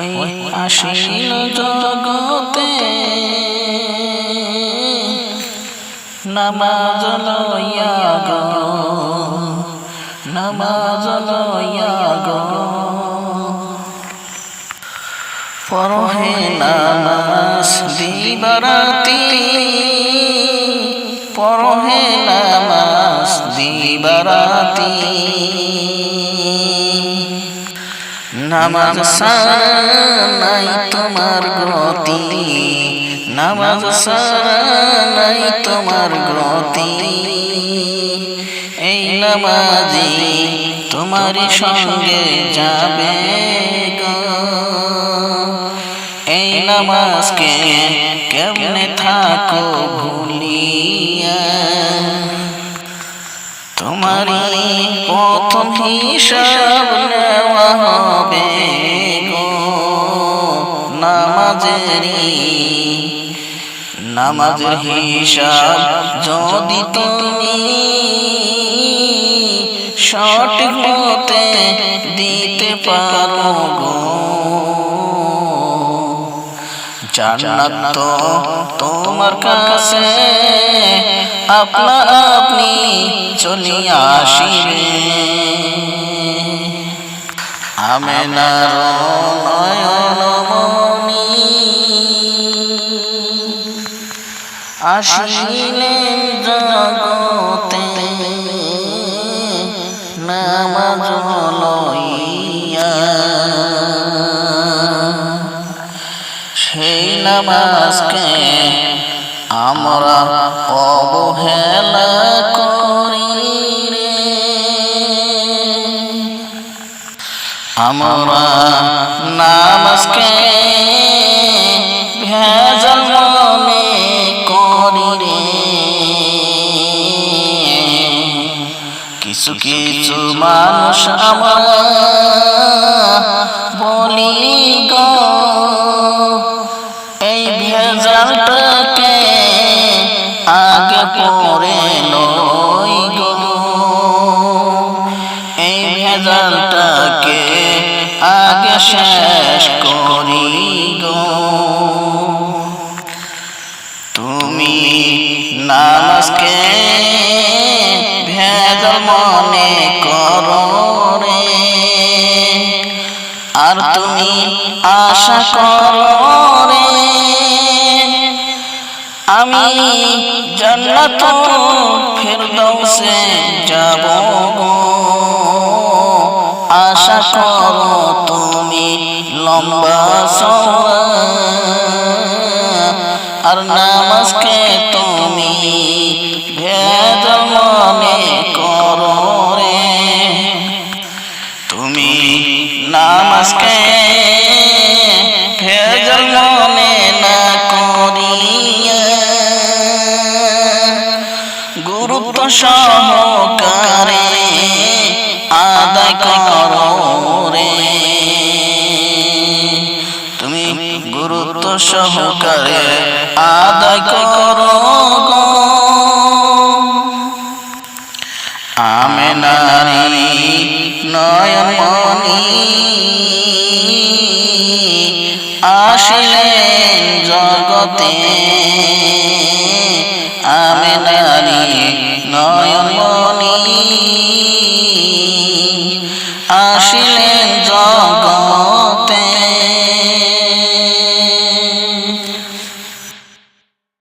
ওই আসিল জগতে নামাজ লইয়া গো, নামাজ লইয়া গো। পরহে নামাজ দিবারাতি পরহে নামাজ দিবারাতি নামাজ সারা নাই তোমার গতি। নামাজ সারা নাই তোমার গতি। এই নামাজি তোমারই সঙ্গে যাবে এই নামাজকে কেমনে থাকো ভুলিয়া? তোমারই প্রথম হিসাব নেওয়া হবে নামাজেরই, নামাজের হিসাব যদি তুমি সঠিক মতে দিতে পারো গো। জান্নাত তোমার কাছে আপনা আপনি চলি আসিবে। আমেনার নয়ন মনি আসিলেন জগতে নামাজ লইয়া। সেই নামাজকে আমরা আমরা নামাজকে ভেজাল মনে করি কিছু কিছু মানুষ আমরা বলি গো নামাজকে ভেজাল মনে করো রে। আর তুমি আশা করো রে। আমি জান্নাত ফেরদৌসে যাব আশা করো তুমি লম্বা সময় আর নামাজকে নামাজকে ভেজাল মনে না করিয়া গুরুত্ব সহকারে আদায় করো রে। তুমি গুরুত্ব সহকারে আদায় করো আমে নারী নয়নমণি আসিলেন জগতে। আমি নারী নয়নমণি। আসিলেন